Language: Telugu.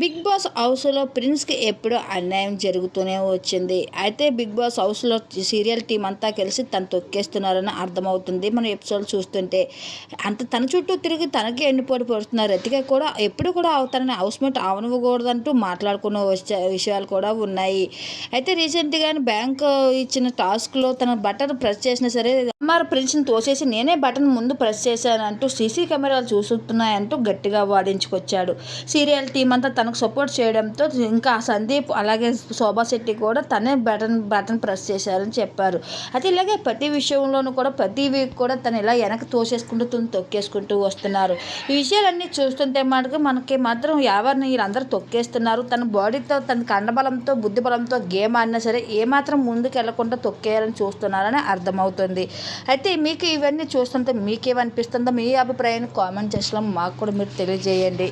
బిగ్ బాస్ హౌస్లో ప్రిన్స్కి ఎప్పుడూ అన్యాయం జరుగుతూనే వచ్చింది. అయితే బిగ్ బాస్ హౌస్లో సీరియల్ టీం అంతా కలిసి తను తొక్కేస్తున్నారని అర్థమవుతుంది. మనం ఎపిసోడ్ చూస్తుంటే అంత తన చుట్టూ తిరిగి తనకే ఎండిపోటు పడుతున్నారు రతిక కూడా ఎప్పుడు కూడా తనని హౌస్మేట్ అవనకూడదంటూ మాట్లాడుకున్న విషయాలు కూడా ఉన్నాయి. అయితే రీసెంట్గా బ్యాంక్ ఇచ్చిన టాస్క్లో తన బటన్ ప్రెస్ చేసినా సరే అమ్మారు ప్రిన్స్ని తోసేసి నేనే బటన్ ముందు ప్రెస్ చేశానంటూ సీసీ కెమెరాలు చూస్తున్నాయంటూ గట్టిగా వాదించుకొచ్చాడు. సీరియల్ టీం అంతా తనకు సపోర్ట్ చేయడంతో ఇంకా సందీప్ అలాగే శోభా శెట్టి కూడా తనే బటన్ బటన్ ప్రెస్ చేశారని చెప్పారు. అయితే ఇలాగే ప్రతి విషయంలోనూ కూడా ప్రతి వీక్ కూడా తను ఇలా వెనక్కి తోసేసుకుంటూ తను తొక్కేసుకుంటూ వస్తున్నారు. ఈ విషయాలన్నీ చూస్తుంటే మనకి మనకి మాత్రం ఎవరిని వీళ్ళందరూ తొక్కేస్తున్నారు. తన బాడీతో తన కండబలంతో బుద్ధి బలంతో గేమ్ ఆడినా సరే ఏమాత్రం ముందుకు వెళ్ళకుండా తొక్కేయాలని చూస్తున్నారని అర్థమవుతుంది. అయితే మీకు ఇవన్నీ చూస్తుంటే మీకేమనిపిస్తుందో మీ అభిప్రాయాన్ని కామెంట్ చేసిన మాకు కూడా మీరు తెలియజేయండి.